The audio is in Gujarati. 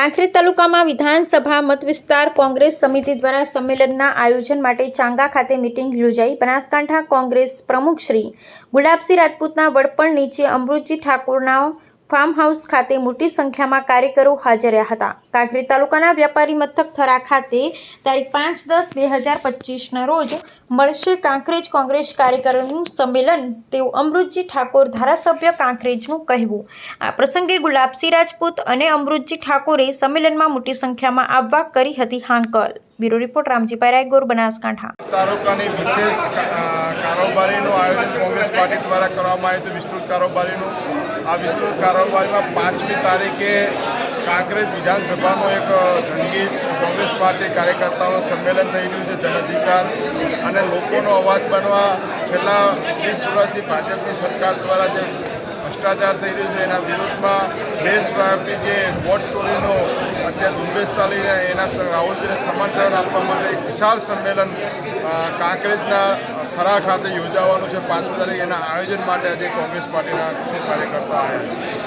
કાંકરેજ તાલુકામાં વિધાનસભા મત વિસ્તાર કોંગ્રેસ સમિતિ દ્વારા સંમેલનના આયોજન માટે ચાંગા ખાતે મિટિંગ યોજાઈ. બનાસકાંઠા કોંગ્રેસ પ્રમુખ શ્રી ગુલાબસિંહ રાજપૂતના વડપણ નીચે અમૃતજી ઠાકોરના ફાર્મ હાઉસ ખાતે મોટી સંખ્યામાં કાર્યકરો હાજર રહ્યા હતા. કાંકરેજ તાલુકાના વ્યાપારી મથક થરા ખાતે તારીખ પાંચ દસ બે હજાર પચીસના રોજ મળશે કાંકરેજ કોંગ્રેસ કાર્યકરોનું સંમેલન તેવું અમૃતજી ઠાકોર ધારાસભ્ય કાંકરેજનું કહેવું. આ પ્રસંગે ગુલાબસિંહ રાજપૂત અને અમૃતજી ઠાકોરે સંમેલનમાં મોટી સંખ્યામાં આવવા કરી હતી હાંકલ. Bureau report, Ramjibhai Raygor, Banaskantha. તાલુકાની વિશેષ કારોબારીનું આયોજન કોંગ્રેસ પાર્ટી દ્વારા કરવામાં આવ્યું હતું. વિસ્તૃત કારોબારીનું આ વિસ્તૃત કારોબારીમાં પાંચમી તારીખે કાંકરેજ વિધાનસભાનો એક જંગીશ જંગી કોંગ્રેસ પાર્ટી કાર્યકર્તાઓનું સંમેલન થઈ રહ્યું છે જન અધિકાર અને લોકોનો અવાજ બનવા છેલ્લા વીસ વર્ષથી ભાજપની સરકાર દ્વારા જે ભ્રષ્ટાચાર થઈ રહ્યું છે, એના વિરુદ્ધમાં દેશવ્યાપી જે વોટ ચોરીનો અત્યારે ઝુંબેશ રહ્યા એના રાહુલજીને સમર્થન આપવા માટે એક વિશાળ સંમેલન કાંકરેજના થરા ખાતે યોજાવાનું છે. પાંચમી તારીખ એના આયોજન માટે આજે કોંગ્રેસ પાર્ટીના કાર્યકર્તા આવ્યા છે.